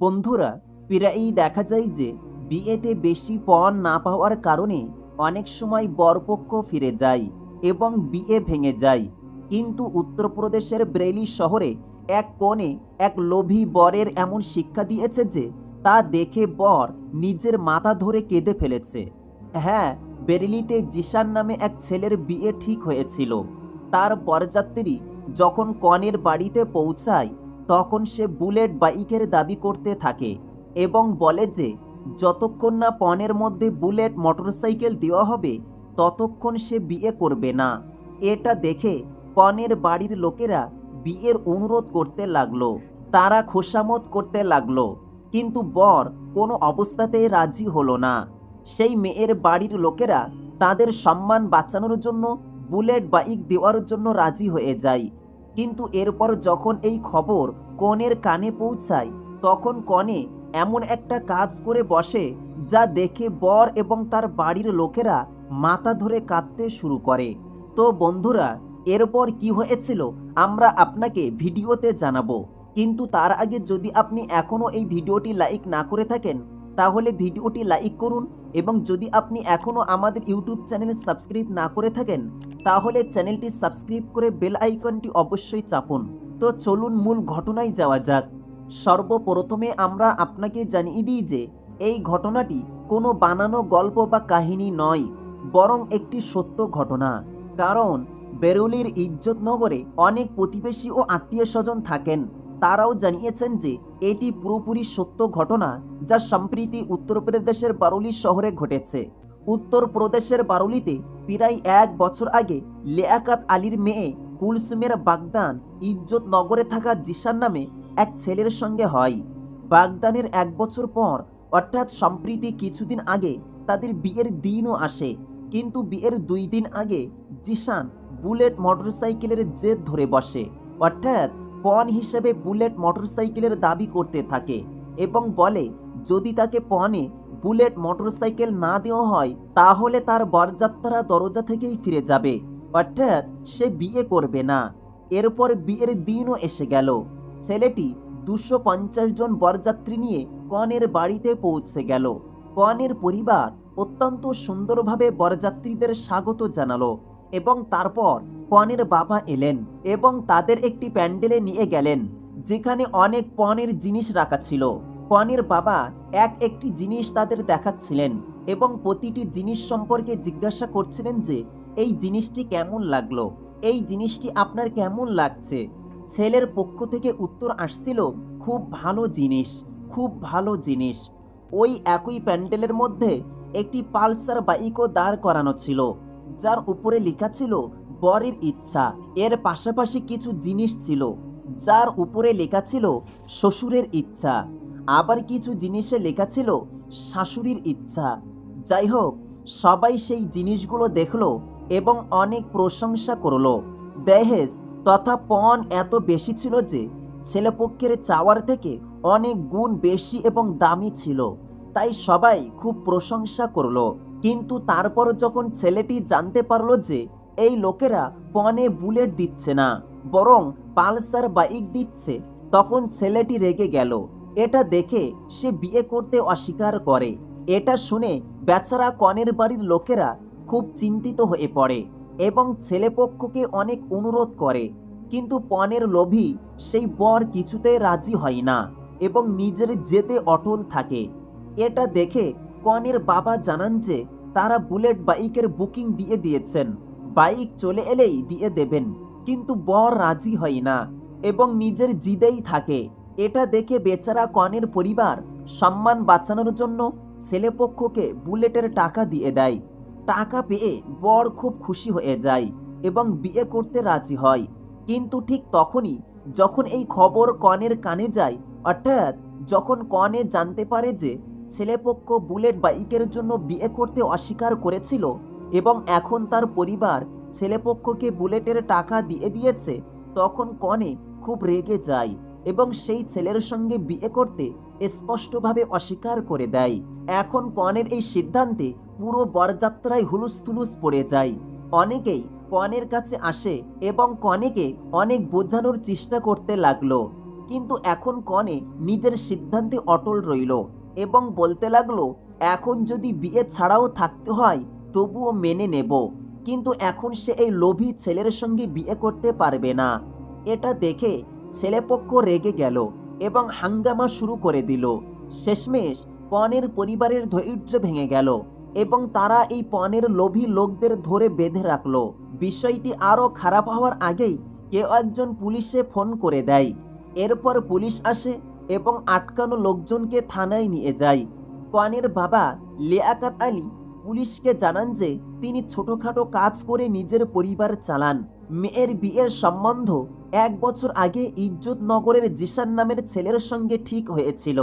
বন্ধুরা, প্রায়ই দেখা যায় যে বিয়েতে বেশি পণ না পাওয়ার কারণে অনেক সময় বরপক্ষ ফিরে যায় এবং বিয়ে ভেঙে যায়। কিন্তু উত্তরপ্রদেশের ব্রেলি শহরে এক কোণে এক লোভী বরের এমন শিক্ষা দিয়েছে যে তা দেখে বর নিজের মাথা ধরে কেঁদে ফেলেছে। হ্যাঁ বেরেলিতে জিশান নামে এক ছেলের বিয়ে ঠিক হয়েছিল। তার বরযাত্রী যখন কনের বাড়িতে পৌঁছায় তখন সে বুলেট বাইকের দাবি করতে থাকে এবং বলে যে, যতক্ষণ না পণের মধ্যে বুলেট, মোটরসাইকেল দেওয়া হবে, ততক্ষণ সে বিয়ে করবে না। এটা দেখে কনের বাড়ির লোকেরা বিয়ের অনুরোধ করতে লাগল। তারা খোসামত করতে লাগল। কিন্তু বর কোনো অবস্থাতেই রাজি হলো না। সেই মেয়ের বাড়ির লোকেরা তাদের সম্মান বাঁচানোর জন্য বুলেট বাইক দেওয়ার জন্য রাজি হয়ে যায়। কিন্তু এরপর যখন এই খবর কনের কানে পৌঁছায়, তখন কনে এমন একটা কাজ করে বসে যা দেখে বর এবং তার বাড়ির লোকেরা মাথা ধরে কাঁদতে শুরু করে। তো বন্ধুরা, এরপর কি হয়েছিল আমরা আপনাকে ভিডিওতে জানাব। কিন্তু তার আগে যদি আপনি এখনও এই ভিডিওটি লাইক না করে থাকেন, তাহলে ভিডিওটি লাইক করুন এবং যদি আপনি এখনও আমাদের ইউটিউব চ্যানেল সাবস্ক্রাইব না করে থাকেন, তাহলে চ্যানেলটি সাবস্ক্রাইব করে বেল আইকনটি অবশ্যই চাপুন। তো চলুন মূল ঘটনায় যাওয়া যাক। সর্বপ্রথমে আমরা আপনাকে জানিয়ে দিই যে, এই ঘটনাটি কোনো বানানো গল্প বা কাহিনী নয়, বরং একটি সত্য ঘটনা। কারণ বেরুলির ইজ্জতনগরে অনেক প্রতিবেশী ও আত্মীয় স্বজন থাকেন। তারাও জানিয়েছেন যে এটি পুরোপুরি সত্য ঘটনা যা সম্প্রীতি উত্তরপ্রদেশের বারুলি শহরে ঘটেছে। উত্তরপ্রদেশের বারুলিতে প্রায় এক বছর আগে লেয়াকাত আলীর মেয়ে কুলসুমের বাগদান ইজ্জত নগরে থাকা জিসান নামে এক ছেলের সঙ্গে হয়। বাগদানের এক বছর পর, অর্থাৎ সম্প্রীতি কিছুদিন আগে তাদের বিয়ের দিনও আসে। কিন্তু বিয়ের দুই দিন আগে জিসান বুলেট মোটরসাইকেলের জেদ ধরে বসে। অর্থাৎ পণ হিসেবে বুলেট মোটরসাইকেলের দাবি করতে থাকে এবং বলে, যদি তাকে পণে বুলেট মোটরসাইকেল না দেওয়া হয়, তাহলে তার বরযাত্রা দরজা থেকেই ফিরে যাবে। অর্থাৎ সে বিয়ে করবে না। এরপর বিয়ের দিনও এসে গেল। ছেলেটি দুশো জন বরযাত্রী নিয়ে কনের বাড়িতে পৌঁছে গেল। কনের পরিবার অত্যন্ত সুন্দরভাবে বরযাত্রীদের স্বাগত জানালো। এবং তারপর পনেরো বাবা এলেন এবং তাদের একটি প্যান্ডেলে নিয়ে গেলেন, যেখানে অনেক পনেরো জিনিস রাখা ছিল। পনেরো বাবা এক একটি জিনিস তাদের দেখাচ্ছিলেন এবং প্রতিটি জিনিস সম্পর্কে জিজ্ঞাসা করছিলেন যে, এই জিনিসটি কেমন লাগল? এই জিনিসটি আপনার কেমন লাগছে? ছেলের পক্ষ থেকে উত্তর আসছিল, খুব ভালো জিনিস, খুব ভালো জিনিস। ওই একই প্যান্ডেলের মধ্যে একটি পালসার বাইকও দাঁড় করানো ছিল। যার উপরে লেখা ছিল, বরের ইচ্ছা। এর পাশাপাশি কিছু জিনিস ছিল, যার উপরে লেখা ছিল, শ্বশুরের ইচ্ছা। আবার কিছু জিনিসে লেখা ছিল, শাশুড়ির ইচ্ছা। যাই হোক সবাই সেই জিনিসগুলো দেখল এবং অনেক প্রশংসা করল। দেহেজ তথা পণ এত বেশি ছিল যে, ছেলেপক্ষের চাওয়ার থেকে অনেক গুণ বেশি এবং দামি ছিল। তাই সবাই খুব প্রশংসা করল। কিন্তু তারপর যখন ছেলেটি জানতে পারল যে এই লোকেরা পণে বুলেট দিচ্ছে না, বরং পালসার বাইক দিচ্ছে, তখন ছেলেটি রেগে গেল। এটা দেখে সে বিয়ে করতে অস্বীকার করে। এটা শুনে বেচারা কনের বাড়ির লোকেরা খুব চিন্তিত হয়ে পড়ে এবং ছেলেপক্ষকে অনেক অনুরোধ করে। কিন্তু পণের লোভী সেই বর কিছুতে রাজি হয় না এবং নিজের জেতে অটল থাকে। এটা দেখে কনের বাবা জানান যে তারা বুলেট বাইকের বুকিং দিয়ে দিয়েছেন। বাইক চলে এলেই দিয়ে দেবেন, কিন্তু বর রাজি হয় না এবং নিজের জিদেই থাকে। এটা দেখে বেচারা কনের পরিবার সম্মান বাঁচানোর জন্য ছেলেপক্ষকে বুলেটের টাকা দিয়ে দেয়। টাকা পেয়ে বর খুব খুশি হয়ে যায় এবং বিয়ে করতে রাজি হয়। কিন্তু ঠিক তখনই যখন এই খবর কনের কানে যায়, অর্থাৎ যখন কনে জানতে পারে যে ছেলেপক্ষ বুলেট বাইকের জন্য বিয়ে করতে অস্বীকার করেছিল এবং এখন তার পরিবার ছেলেপক্ষকে বুলেটের টাকা দিয়ে দিয়েছে, তখন কনে খুব রেগে যায় এবং সেই ছেলের সঙ্গে বিয়ে করতে স্পষ্টভাবে অস্বীকার করে দেয়। এখন কনের এই সিদ্ধান্তে পুরো বরযাত্রায় হুলুস থুলুস পড়ে যায়। অনেকেই কনের কাছে আসে এবং কনেকে অনেক বোঝানোর চেষ্টা করতে লাগল। কিন্তু এখন কনে নিজের সিদ্ধান্তে অটল রইল। এবং বলতে লাগল, এখন যদি বিয়ে ছাড়াও থাকতে হয়, তবুও মেনে নেব। কিন্তু এখন সে এই লোভী ছেলের সঙ্গে বিয়ে করতে পারবে না। এটা দেখে ছেলেপক্ষ রেগে গেল এবং হাঙ্গামা শুরু করে দিল। শেষমেশ পনেরো পরিবারের ধৈর্য ভেঙে গেল এবং তারা এই পনেরো লোভী লোকদের ধরে বেঁধে রাখল। বিষয়টি আরও খারাপ হওয়ার আগেই কেউ একজন পুলিশে ফোন করে দেয়। এরপর পুলিশ আসে এবং আটকানো লোকজনকে থানায় নিয়ে যায়। কনের বাবা লিয়াকাত আলী পুলিশকে জানান যে, তিনি ছোটখাটো কাজ করে নিজের পরিবার চালান। মেয়ের বিয়ের সম্বন্ধ এক বছর আগে ইজ্জত নগরের জিসান নামের ছেলের সঙ্গে ঠিক হয়েছিল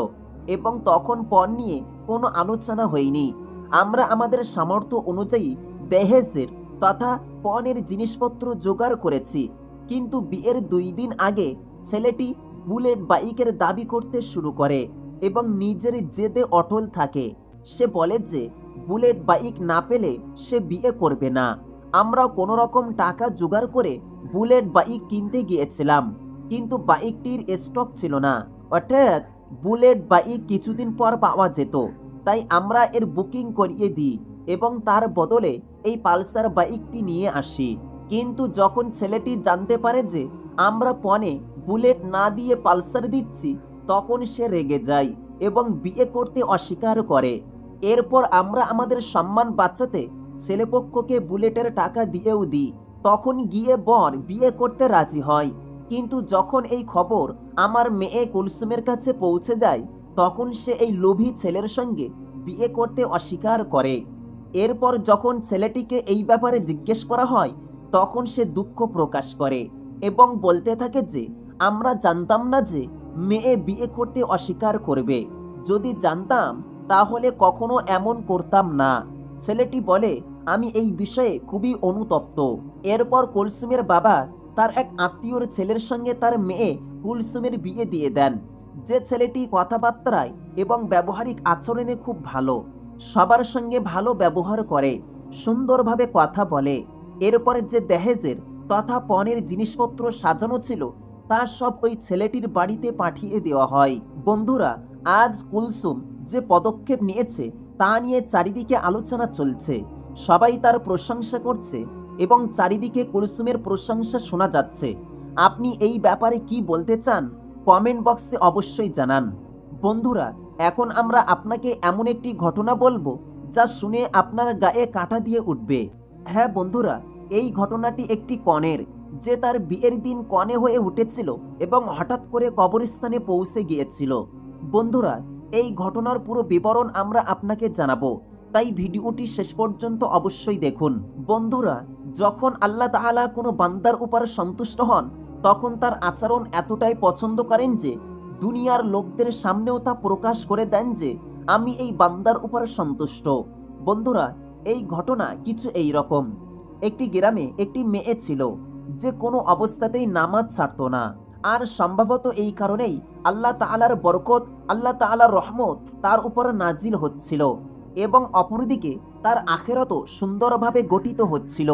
এবং তখন পণ নিয়ে কোনো আলোচনা হয়নি। আমরা আমাদের সামর্থ্য অনুযায়ী দেহেজের তথা পণের জিনিসপত্র জোগাড় করেছি, কিন্তু বিয়ের দুই দিন আগে ছেলেটি বুলেট বাইকের দাবি করতে শুরু করে এবং নিজের জেদে অটল থাকে। সে বলে যে, বুলেট বাইক না পেলে সে বিয়ে করবে না। আমরা কোনো রকম টাকা জোগাড় করে বুলেট বাইক কিনতে গিয়েছিলাম, কিন্তু বাইকটির স্টক ছিল না। অর্থাৎ বুলেট বাইক কিছুদিন পর পাওয়া যেত, তাই আমরা এর বুকিং করিয়ে দিই এবং তার বদলে এই পালসার বাইকটি নিয়ে আসি। কিন্তু যখন ছেলেটি জানতে পারে যে আমরা পণে বুলেট না দিয়ে পালসার দিচ্ছি, তখন সে রেগে যায় এবং বিয়ে করতে অস্বীকার করে। এরপর আমরা আমাদের সম্মান বাঁচাতে ছেলেপক্ষকে বুলেটের টাকা দিয়েও দিই। তখন গিয়ে বর বিয়ে করতে রাজি হয়। কিন্তু যখন এই খবর আমার মেয়ে কুলসুমের কাছে পৌঁছে যায়, তখন সে এই লোভী ছেলের সঙ্গে বিয়ে করতে অস্বীকার করে। এরপর যখন ছেলেটিকে এই ব্যাপারে জিজ্ঞেস করা হয়, তখন সে দুঃখ প্রকাশ করে এবং বলতে থাকে যে আমরা জানতাম না যে মেয়ে বিয়ে করতে অস্বীকার করবে। যদি জানতাম, তাহলে কখনো এমন করতাম না। ছেলেটি বলে, আমি এই বিষয়ে খুবই অনুতপ্ত। এরপর কুলসুমের বাবা তার এক আত্মীয়র ছেলের সঙ্গে তার মেয়ে কুলসুমের বিয়ে দিয়ে দেন। যে ছেলেটি কথাবার্তায় এবং ব্যবহারিক আচরণে খুব ভালো, সবার সঙ্গে ভালো ব্যবহার করে, সুন্দরভাবে কথা বলে। এরপরে যে দেহেজের তথা পণের জিনিসপত্র সাজানো ছিল তা সব ওই ছেলেটির বাড়িতে পাঠিয়ে দেওয়া হয়। বন্ধুরা, আজ কুলসুম যে পদক্ষেপ নিয়েছে তা নিয়ে চারিদিকে আলোচনা চলছে। সবাই তার প্রশংসা করছে এবং চারিদিকে কুলসুমের প্রশংসা শোনা যাচ্ছে। আপনি এই ব্যাপারে কি বলতে চান? কমেন্ট বক্সে অবশ্যই জানান। বন্ধুরা, এখন আমরা আপনাকে এমন একটি ঘটনা বলব যা শুনে আপনার গায়ে কাঁটা দিয়ে উঠবে। হ্যাঁ বন্ধুরা, এই ঘটনাটি একটি কনের। যে তার বিয়ের দিন কনে হয়ে উঠেছিল এবং হঠাৎ করে কবরস্থানে পৌঁছে গিয়েছিল। বন্ধুরা, এই ঘটনার পুরো বিবরণ আমরা আপনাকে জানাব, তাই ভিডিওটি শেষ পর্যন্ত অবশ্যই দেখুন। বন্ধুরা, যখন আল্লাহ তাআলা কোনো বান্দার উপর সন্তুষ্ট হন, তখন তার আচরণ এতটাই পছন্দ করেন যে, দুনিয়ার লোকদের সামনেও তা প্রকাশ করে দেন যে, আমি এই বান্দার উপর সন্তুষ্ট। বন্ধুরা, এই ঘটনা কিছু এই রকম। একটি গ্রামে একটি মেয়ে ছিল। যে কোনো অবস্থাতেই নামাজ ছাড়তো না। আর সম্ভবত এই কারণেই আল্লাহ তাআলার বরকত, আল্লাহ তাআলার রহমত তার উপর নাজিল হচ্ছিল এবং অপরদিকে তার আখেরতও সুন্দরভাবে গঠিত হচ্ছিল।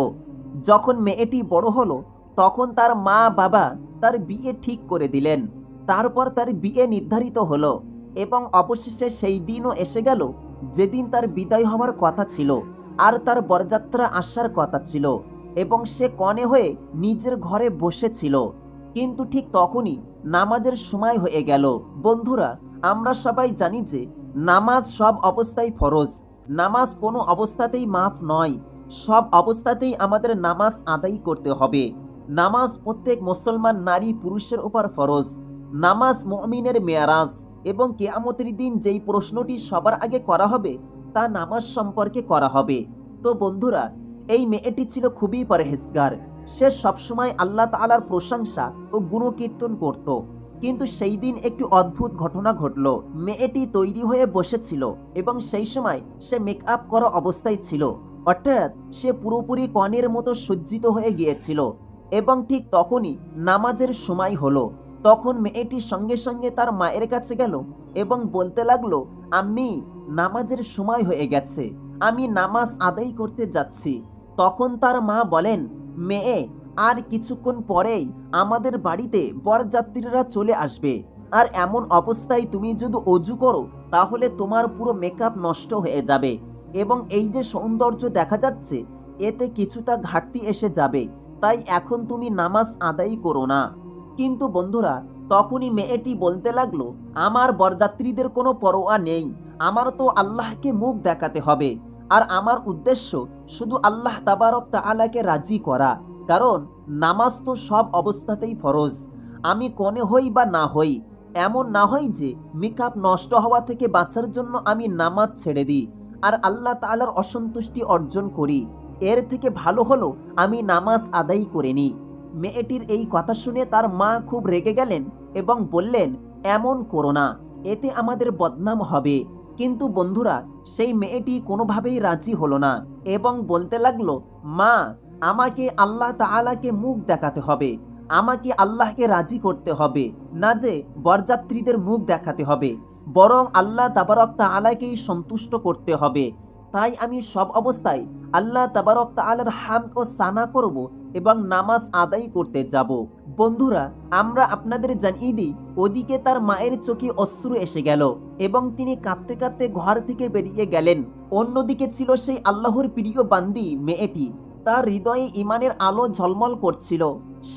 যখন মেয়েটি বড় হলো, তখন তার মা বাবা তার বিয়ে ঠিক করে দিলেন। তারপর তার বিয়ে নির্ধারিত হলো এবং অবশেষে সেই দিনও এসে গেল যেদিন তার বিদায় হওয়ার কথা ছিল আর তার বরযাত্রা আসার কথা ছিল। এবং সে কনে হয়ে নিজের ঘরে বসেছিল। কিন্তু ঠিক তখনই নামাজের সময় হয়ে গেল। বন্ধুরা, আমরা সবাই জানি যে নামাজ সব অবস্থায় ফরজ। নামাজ কোনো অবস্থাতেই মাফ নয়। সব অবস্থাতেই আমাদের নামাজ আদায় করতে হবে। নামাজ প্রত্যেক মুসলমান নারী পুরুষের উপর ফরজ। নামাজ মুমিনের মেয়ারাজ এবং কেয়ামতের দিন যেই প্রশ্নটি সবার আগে করা হবে, তা নামাজ সম্পর্কে করা হবে। তো বন্ধুরা এই মেয়েটি ছিল খুবই পরহেজগার। সে সবসময় আল্লাহ তাআলার প্রশংসা ও গুণকীর্তন করত। কিন্তু সেই দিন একটি অদ্ভুত ঘটনা ঘটল। মেয়েটি তৈরি হয়ে বসেছিল এবং সেই সময় সে মেকআপ করা অবস্থায় ছিল। অর্থাৎ সে পুরোপুরি কনের মতো সজ্জিত হয়ে গিয়েছিল এবং ঠিক তখনই নামাজের সময় হলো। তখন মেয়েটি সঙ্গে সঙ্গে তার মায়ের কাছে গেল এবং বলতে লাগল আমি নামাজের সময় হয়ে গেছে। আমি নামাজ আদায় করতে যাচ্ছি। তখন তার মা বলেন, মেয়ে, আর কিছুক্ষণ পরেই আমাদের বাড়িতে বরযাত্রীরা চলে আসবে। আর এমন অবস্থায় তুমি যদি অজু করো, তাহলে তোমার পুরো মেকআপ নষ্ট হয়ে যাবে। এবং এই যে সৌন্দর্য দেখা যাচ্ছে, এতে কিছুটা ঘাটতি এসে যাবে। তাই এখন তুমি নামাজ আদায় করো না। কিন্তু বন্ধুরা, তখনই মেয়েটি বলতে লাগল, আমার বরযাত্রীদের কোনো পরোয়া নেই। আমার তো আল্লাহকে মুখ দেখাতে হবে। আর আমার উদ্দেশ্য শুধু আল্লাহ তাবারক তাআলাকে রাজি করা। কারণ নামাজ তো সব অবস্থাতেই ফরজ। আমি কনে হই বা না হই, এমন না হয় যে মেকআপ নষ্ট হওয়া থেকে বাঁচার জন্য আমি নামাজ ছেড়ে দিই আর আল্লাহ তাআলার অসন্তুষ্টি অর্জন করি। এর থেকে ভালো হলো আমি নামাজ আদায় করে নিই। মেয়েটির এই কথা শুনে তার মা খুব রেগে গেলেন এবং বললেন, এমন করো না, এতে আমাদের বদনাম হবে। কিন্তু বন্ধুরা, সেই মেয়েটি কোনোভাবেই রাজি হলো না এবং বলতে লাগল, মা, আমাকে আল্লাহ তালাকে মুখ দেখাতে হবে। আমাকে আল্লাহকে রাজি করতে হবে, না যে বরযাত্রীদের মুখ দেখাতে হবে। বরং আল্লাহ তাবারক তালাকেই সন্তুষ্ট করতে হবে। তাই আমি সব অবস্থায় আল্লাহ তাবারক তাআলার হামদ ও সানা করব এবং নামাজ আদায় করতে যাব। বন্ধুরা, আমরা আপনাদের জানিয়ে দিই, ওদিকে তার মায়ের চোখে অশ্রু এসে গেল এবং তিনি কাঁদতে কাঁদতে ঘর থেকে বেরিয়ে গেলেন। অন্যদিকে ছিল সেই আল্লাহর প্রিয় বান্দি মেয়েটি। তার হৃদয়ে ইমানের আলো ঝলমল করছিল।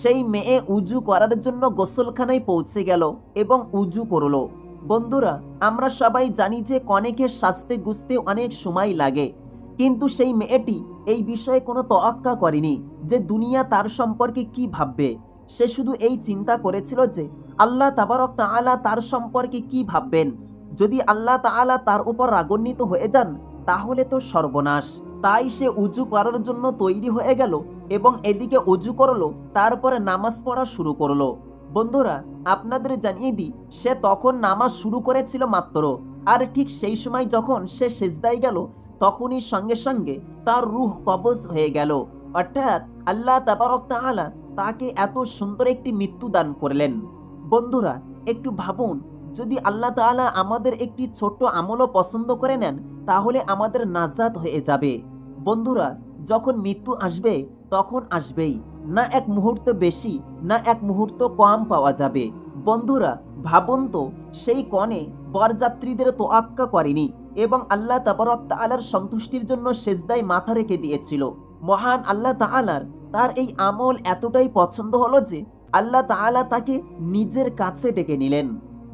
সেই মেয়ে উজু করার জন্য গোসলখানায় পৌঁছে গেল এবং উজু করল। বন্ধুরা, আমরা সবাই জানি যে কনেকের শাস্তে গুছতে অনেক সময় লাগে। কিন্তু সেই মেয়েটি এই বিষয়ে কোনো তোয়াক্কা করেনি যে দুনিয়া তার সম্পর্কে কি ভাববে। সে শুধু এই চিন্তা করেছিল যে আল্লাহ তাবারক তাআলা তার সম্পর্কে কি ভাববেন। যদি আল্লাহ তাআলা তার উপর রাগান্বিত হয়ে যান, তাহলে তো সর্বনাশ। তাই সে উজু করার জন্য তৈরি হয়ে গেল এবং এদিকে উজু করল, তারপরে নামাজ পড়া শুরু করল। বন্ধুরা, আপনাদের জানিয়ে দিই, সে তখন নামাজ শুরু করেছিল মাত্র। আর ঠিক সেই সময় যখন সে সেজদায় গেল, তখনই সঙ্গে সঙ্গে তার রুহ কবজ হয়ে গেল। অর্থাৎ আল্লাহ তাবারক তাআলা তাকে এত সুন্দর একটি মৃত্যু দান করলেন। বন্ধুরা, একটু ভাবুন, যদি আল্লাহ তাআলা আমাদের একটি ছোট্ট আমলও পছন্দ করে নেন, তাহলে আমাদের নাজাত হয়ে যাবে। বন্ধুরা, যখন মৃত্যু আসবে, তখন আসবেই। না এক মুহূর্ত বেশি, না এক মুহূর্ত কম পাওয়া যাবে। বন্ধুরা, ভাবুন তো, সেই কনে বরযাত্রীদের তোয়াক্কা করেনি এবং আল্লাহ তাবারক তাআলার সন্তুষ্টির জন্য সেজদায় মাথা রেখে দিয়েছিল। মহান আল্লাহ তাআলার তার এই আমল এতটাই পছন্দ হলো যে আল্লাহ তাআলা তাকে নিজের কাছে ডেকে নিলেন।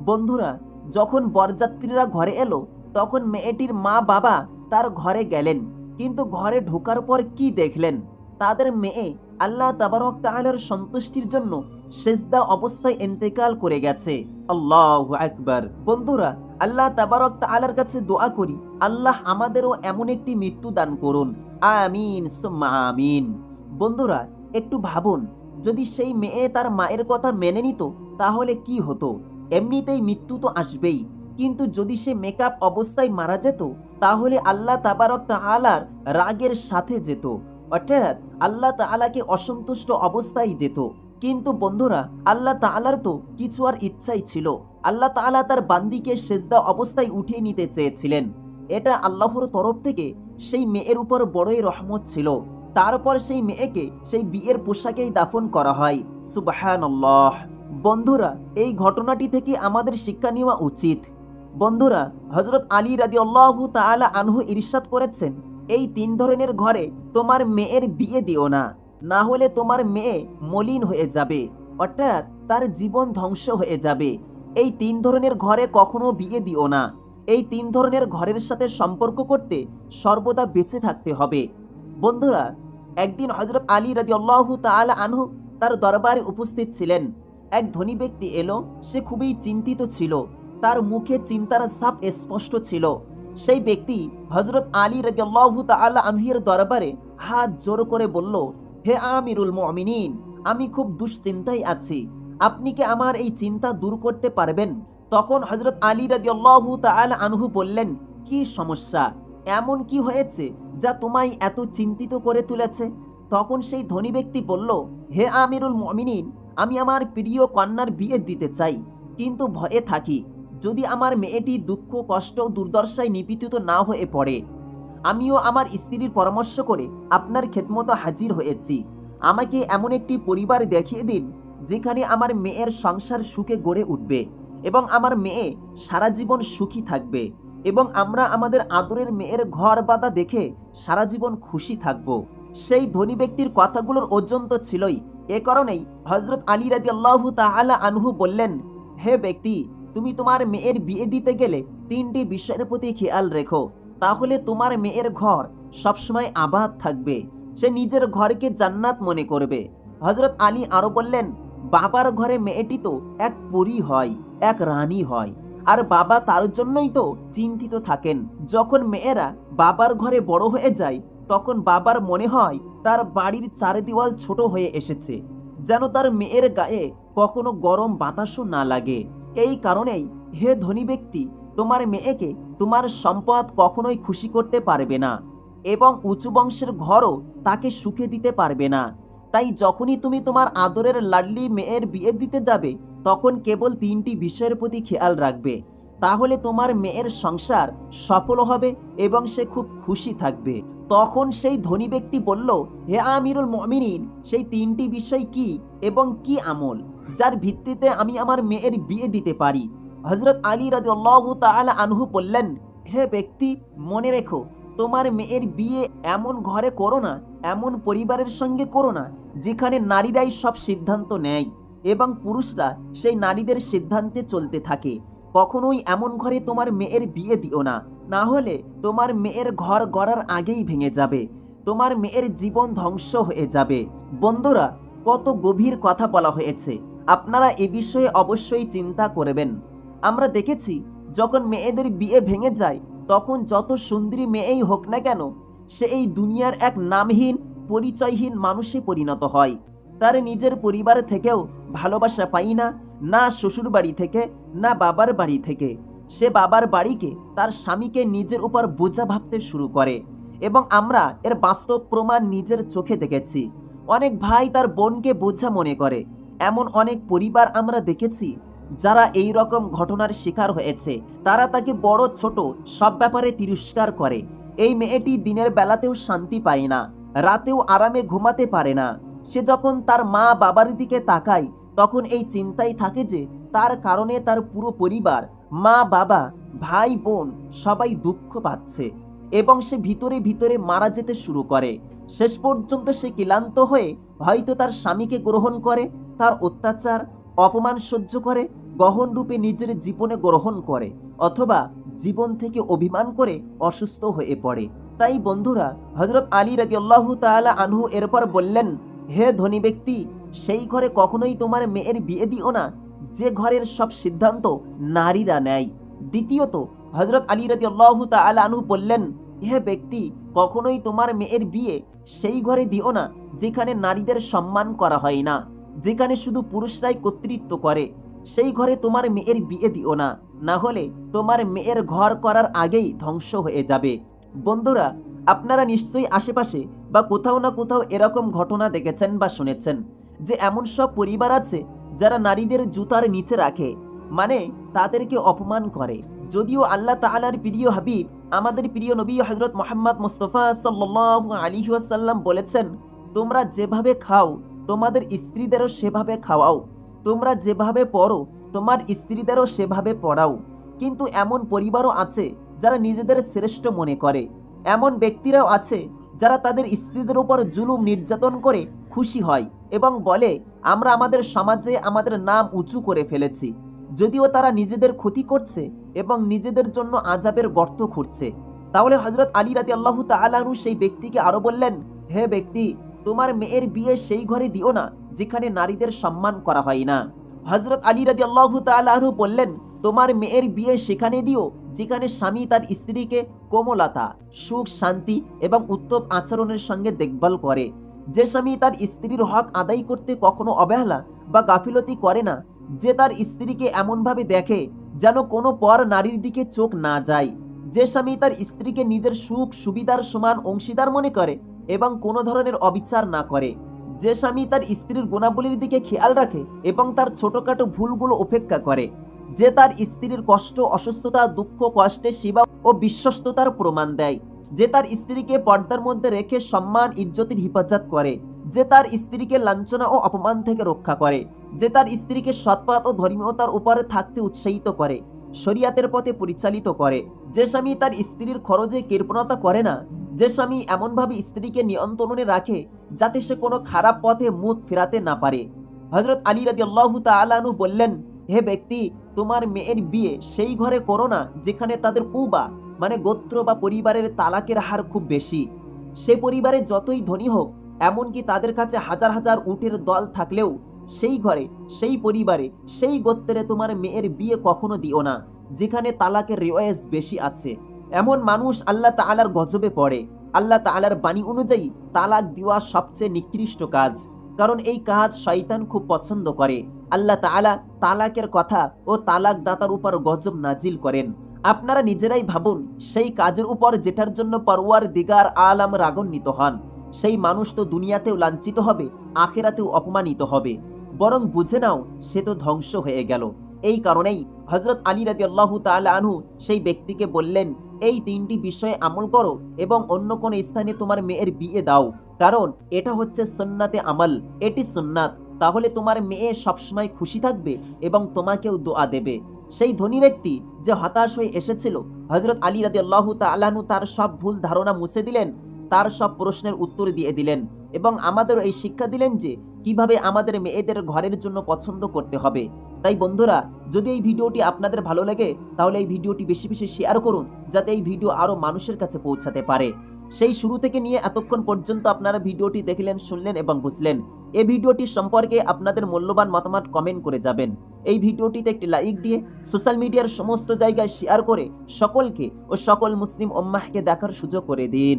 বন্ধুরা, যখন বরযাত্রীরা ঘরে এলো, তখন মেয়েটির মা বাবা তার ঘরে গেলেন, কিন্তু ঘরে ঢোকার পর কি দেখলেন? তাদের মেয়ে আল্লাহ তাবারক তাআলার সন্তুষ্টির জন্য সেজদা অবস্থায় ইন্তেকাল করে গেছে। আল্লাহ একবার বন্ধুরা, আল্লাহ তাবারক তাআলার কাছে দোয়া করি, আল্লাহ আমাদেরও এমন একটি মৃত্যু দান করুন। আমিন আমিন। বন্ধুরা, একটু ভাবুন, যদি সেই মেয়ে তার মায়ের কথা মেনে নিত, তাহলে কি হতো? এমনিতেই মৃত্যু তো আসবেই। কিন্তু যদি সে মেকআপ অবস্থায় মারা যেত, তাহলে আল্লাহ তাবারক তাআলার রাগের সাথে যেত। অর্থাৎ আল্লাহ তাআলাকে অসন্তুষ্ট অবস্থায় যেত। কিন্তু বন্ধুরা, আল্লাহ তাআলার তো কিছু আর ইচ্ছাই ছিল। আল্লাহ তাআলা তার বান্দিকে সেজদা অবস্থায় উঠিয়ে নিতে চেয়েছিলেন। এটা আল্লাহর তরফ থেকে সেই মেয়ের উপর বড়ই রহমত ছিল। তারপর সেই মেয়েকে সেই বিয়ের পোশাকেই দাফন করা হয়। সুবহানাল্লাহ। বন্ধুরা, এই ঘটনাটি থেকে আমাদের শিক্ষা নেওয়া উচিত। বন্ধুরা হজরত আলী রাদি আল্লাহ তাআলা আনহু ইরশাদ করেছেন এই তিন ধরনের ঘরে তোমার মেয়ের বিয়ে দিও না। না হলে তোমার মেয়ে মলিন হয়ে যাবে, অর্থাৎ তার জীবন ধ্বংস হয়ে যাবে। এই তিন ধরনের ঘরে কখনো বিয়ে দিও না। এই তিন ধরনের ঘরের সাথে সম্পর্ক করতে সর্বদা বেঁচে থাকতে হবে। বন্ধুরা, একদিন হজরত আলী রাজি আল্লাহ তাআলা আনহু তার দরবারে উপস্থিত ছিলেন। এক ধনী ব্যক্তি এলো, সে খুবই চিন্তিত ছিল। তার মুখে চিন্তার সাপ স্পষ্ট ছিল। সেই ব্যক্তি হজরত আলী রাজিয়াল্লাহু তাআলা আনহির দরবারে হাত জোর করে বলল, হে আমিরুল মুমিনিন, আমি খুব দুশ্চিন্তায় আছি। আপনি কি আমার এই চিন্তা দূর করতে পারবেন? তখন হজরত আলী রাদিয়াল্লাহু তাআলা আনহু বললেন, কি সমস্যা? এমন কি হয়েছে যা তোমায় এত চিন্তিত করে তুলেছে? তখন সেই ধনী ব্যক্তি বলল, হে আমিরুল মুমিনিন, আমি আমার প্রিয় কন্যার বিয়ে দিতে চাই, কিন্তু ভয়ে থাকি। যদি আমার মেয়েটি দুঃখ, কষ্ট, দুর্দশায় নিপীড়িত না হয়ে পড়ে, আমিও আমার স্ত্রীর পরামর্শ করে আপনার খেদমতো হাজির হয়েছি। আমাকে এমন একটি পরিবার দেখিয়ে দিন, যেখানে আমার মেয়ের সংসার সুখে গড়ে উঠবে এবং আমার মেয়ে সারা জীবন সুখী থাকবে এবং আমরা আমাদের আদরের মেয়ের ঘর বাঁধা দেখে সারা জীবন খুশি থাকব। সেই ধনী ব্যক্তির কথাগুলোর ওজন তো ছিলই। এ কারণেই হজরত আলী রাজি আল্লাহ তাআলা আনহু বললেন, হে ব্যক্তি তুমি তোমার মেয়ের বিয়ে দিতে গেলে তিনটি বিষয়ের প্রতি খেয়াল রেখো। তাহলে তোমার মেয়ের ঘর সবসময় আবাদ থাকবে। সে নিজের ঘরকে জান্নাত মনে করবে। হজরত আলী আরও বললেন, বাবার ঘরে মেয়েটি তো এক পরী হয়, এক রানী হয়। আর বাবা তার জন্যই তো চিন্তিত থাকেন। যখন মেয়েরা বাবার ঘরে বড় হয়ে যায়, তখন বাবার মনে হয় তার বাড়ির চারিদিওয়াল ছোট হয়ে এসেছে। যেন তার মেয়ের গায়ে কখনো গরম বাতাসও না লাগে। এই কারণেই হে ধনী ব্যক্তি, তোমার মেয়েকে তোমার সম্পদ কখনোই খুশি করতে পারবে না এবং উঁচু বংশের ঘরও তাকে সুখে দিতে পারবে না। তাই যখনই তুমি তোমার আদরের লাডলি মেয়ের বিয়ে দিতে যাবে, তখন কেবল তিনটি বিষয়ের প্রতি খেয়াল রাখবে। তাহলে তোমার মেয়ের সংসার সফল হবে এবং সে খুব খুশি থাকবে। তখন সেই ধনী ব্যক্তি বলল, হে আমিরুল মমিনিন, সেই তিনটি বিষয় কি এবং কি আমল? যার ভিত্তিতে আমি আমার মেয়ের বিয়ে দিতে পারি। হজরত আলী রাজি তালা আনহু বললেন, হে ব্যক্তি, মনে রেখো, তোমার মেয়ের বিয়ে এমন ঘরে করো না, এমন পরিবারের সঙ্গে করো না, যেখানে নারীরাই সব সিদ্ধান্ত নেয় এবং পুরুষরা সেই নারীদের সিদ্ধান্তে চলতে থাকে। কখনোই এমন ঘরে তোমার মেয়ের বিয়ে দিও না। না হলে তোমার মেয়ের ঘর গড়ার আগেই ভেঙে যাবে। তোমার মেয়ের জীবন ধ্বংস হয়ে যাবে। বন্ধুরা, কত গভীর কথা বলা হয়েছে। আপনারা এ বিষয়ে অবশ্যই চিন্তা করবেন। আমরা দেখেছি, যখন মেয়েদের বিয়ে ভেঙে যায়, তখন যত সুন্দরী মেয়েই হোক না কেন, সে এই দুনিয়ার এক নামহীন, পরিচয়হীন মানুষে পরিণত হয়। তার নিজের পরিবার থেকেও ভালোবাসা পাই না না শ্বশুর বাড়ি থেকে, না বাবার বাড়ি থেকে। সে বাবার বাড়িকে তার স্বামীকে নিজের উপর বোঝা ভাবতে শুরু করে এবং আমরা এর বাস্তব প্রমাণ নিজের চোখে দেখেছি। অনেক ভাই তার বোনকে বোঝা মনে করে। এমন অনেক পরিবার আমরা দেখেছি যারা এই রকম ঘটনার শিকার হয়েছে। তারা তাকে বড়, ছোট, সব ব্যাপারে তিরস্কার করে। এই মেয়েটি দিনের বেলাতেও শান্তি পায় না, রাতেও আরামে ঘুমাতে পারে না। সে যখন তার মা বাবার দিকে তাকায়, তখন এই চিন্তাই থাকে যে তার কারণে তার পুরো পরিবার, মা, বাবা, ভাই, বোন সবাই দুঃখ পাচ্ছে এবং সে ভিতরে ভিতরে মারা যেতে শুরু করে। শেষ পর্যন্ত সে ক্লান্ত হয়ে হয়তো তার স্বামীকে গ্রহণ করে তার অত্যাচার, অপমান সহ্য করে গহন রূপে নিজের জীবনে গ্রহণ করে, অথবা জীবন থেকে অভিমান করে অসুস্থ হয়ে পড়ে। তাই বন্ধুরা হজরত আলী রাজি আল্লাহ তালা আনহু এরপর বললেন, হে ধনী ব্যক্তি, সেই ঘরে কখনোই তোমার মেয়ের বিয়ে দিও না। যে ঘরের সব সিদ্ধান্ত নারীরা নেয়। দ্বিতীয়ত হজরত আলী রাজি আল্লাহ আনহু বললেন, হে ব্যক্তি, কখনোই তোমার মেয়ের বিয়ে সেই ঘরে দিও না, যেখানে নারীদের সম্মান করা হয় না। যেখানে শুধু পুরুষরাই কর্তৃত্ব করে, সেই ঘরে তোমার মেয়ের বিয়ে দিও না। না হলে তোমার মেয়ের ঘর করার আগেই ধ্বংস হয়ে যাবে। বন্ধুরা, আপনারা নিশ্চয়ই আশেপাশে বা কোথাও না কোথাও এরকম ঘটনা দেখেছেন বা শুনেছেন যে এমন সব পরিবার আছে যারা নারীদের জুতার নিচে রাখে মানে তাদেরকে অপমান করে। যদিও আল্লাহ তাআলার প্রিয় হাবিব, আমাদের প্রিয় নবী হজরত মোহাম্মদ মুস্তফা সাল্লাহ আলী ওয়াসাল্লাম বলেছেন, তোমরা যেভাবে খাও তোমাদের স্ত্রীদেরও সেভাবে খাওয়াও। তোমরা যেভাবে পড়ো, তোমার স্ত্রীদেরও সেভাবে পড়াও। কিন্তু এমন পরিবারও আছে যারা নিজেদের শ্রেষ্ঠ মনে করে। এমন ব্যক্তিরাও আছে যারা তাদের স্ত্রীদের উপর জুলুম নির্যাতন করে খুশি হয় এবং বলে, আমরা আমাদের সমাজে আমাদের নাম উঁচু করে ফেলেছি। যদিও তারা নিজেদের ক্ষতি করছে এবং নিজেদের জন্য আজাবের গর্ত খুঁড়ছে। তাহলে হজরত আলী রাতি আল্লাহ তালু সেই ব্যক্তিকে আরও বললেন, হে ব্যক্তি তোমার মেয়ের বিয়ে সেই ঘরে দিও না, যেখানে নারীদের সম্মান করা হয় না। হজরত আলী রাজি আল্লাহ তালু বললেন, তোমার মেয়ের বিয়ে সেখানে দিও, যেখানে স্বামী তার স্ত্রীকে কোমলতা, সুখ, শান্তি এবং উত্তম আচরণের সঙ্গে দেখভাল করে। যে স্বামী তার স্ত্রীর হক আদায় করতে কখনো অবহেলা বা গাফিলতি করে না, যে তার স্ত্রীকে এমনভাবে দেখে যেন কোনো পর নারীর দিকে চোখ না যায়। যে স্বামী তার স্ত্রীকে নিজের সুখ, সুবিধার সমান অংশীদার মনে করে এবং কোনো ধরনের অবিচার না করে। যে স্বামী তার স্ত্রীর গুণাবলীর দিকে খেয়াল রাখে এবং তার ছোটখাটো ভুলগুলো উপেক্ষা করে, যে তার স্ত্রীর কষ্ট, অসুস্থতা, দুঃখ, কষ্টে সেবা ও বিশ্বস্ততার প্রমাণ দেয়, যে তার স্ত্রীকে পর্দার মধ্যে রেখে সম্মান, ইজ্জতির হিফাজত করে, যে তার স্ত্রীকে লাঞ্ছনা ও অপমান থেকে রক্ষা করে, যে তার স্ত্রীকে সৎপাত ও ধর্মীয়তার উপরে থাকতে উৎসাহিত করে, শরিয়াতের পথে পরিচালিত করে। যে স্বামী তার স্ত্রীর খরচে কৃপণতা করে না যে স্বামী এমনভাবে স্ত্রীকে নিয়ন্ত্রণে রাখে যাতে সে কোনো খারাপ পথে মুখ ফেরাতে না পারে। হজরত আলী রাজি আল্লাহ তালু বললেন, হে ব্যক্তি, তোমার মেয়ের বিয়ে সেই ঘরে করো না, যেখানে তাদের কুবা মানে গোত্র বা পরিবারের তালাকের হার খুব বেশি। সে পরিবারে যতই ধনী হোক, এমনকি তাদের কাছে হাজার হাজার উটের দল থাকলেও, সেই ঘরে, সেই পরিবারে, সেই গোত্রে তোমার মেয়ের বিয়ে কখনো দিও না, যেখানে তালাকের রেওয়েজ বেশি আছে। এমন মানুষ আল্লাহ তাআলার গজবে পড়ে। আল্লাহ তাআলার বাণী অনুযায়ী তালাক দেওয়া সবচেয়ে নিকৃষ্ট কাজ। কারণ এই কাজ শয়তান খুব পছন্দ করে। আল্লাহ তাআলা তালাকের কথা ও তালাক দাতার উপর গজব নাজিল করেন। আপনারা নিজেরাই ভাবুন, সেই কাজের উপর যেটার জন্য পরোয়ার দিগার আলাম রাগান্বিত হন, সেই মানুষ তো দুনিয়াতেও লাঞ্ছিত হবে, আখেরাতেও অপমানিত হবে। বরং বুঝে নাও, সে তো ধ্বংস হয়ে গেল। এই কারণেই হজরত আলী রাজি আল্লাহ আনহু সেই ব্যক্তিকে বললেন এই তিনটি বিষয়ে আমল করো এবং অন্য কোন স্থানে তোমার মেয়ের বিয়ে দাও। কারণ এটা হচ্ছে সুন্নাতে আমল। এটি সুন্নাত। তাহলে তোমার মেয়ে সবসময় খুশি থাকবে এবং তোমাকেও দোয়া দেবে। সেই ধনী ব্যক্তি যে হতাশ হয়ে এসেছিল হজরত আলী রাজি আল্লাহ তালাহু তার সব ভুল ধারণা মুছে দিলেন, তার সব প্রশ্নের উত্তর দিয়ে দিলেন এবং আমাদেরও এই শিক্ষা দিলেন যে কীভাবে আমাদের মেয়েদের ঘরের জন্য পছন্দ করতে হবে? তাই বন্ধুরা, যদি এই ভিডিওটি আপনাদের ভালো লাগে, তাহলে এই ভিডিওটি বেশি বেশি শেয়ার করুন, যাতে এই ভিডিও আরও মানুষের কাছে পৌঁছাতে পারে। সেই শুরু থেকে নিয়ে এতক্ষণ পর্যন্ত আপনারা ভিডিওটি দেখলেন, শুনলেন এবং বুঝলেন। এই ভিডিওটি সম্পর্কে আপনাদের মূল্যবান মতামত কমেন্ট করে যাবেন। এই ভিডিওটিতে একটি লাইক দিয়ে সোশ্যাল মিডিয়ার সমস্ত জায়গায় শেয়ার করে সকলকে ও সকল মুসলিম ওম্মাহকে দেখার সুযোগ করে দিন।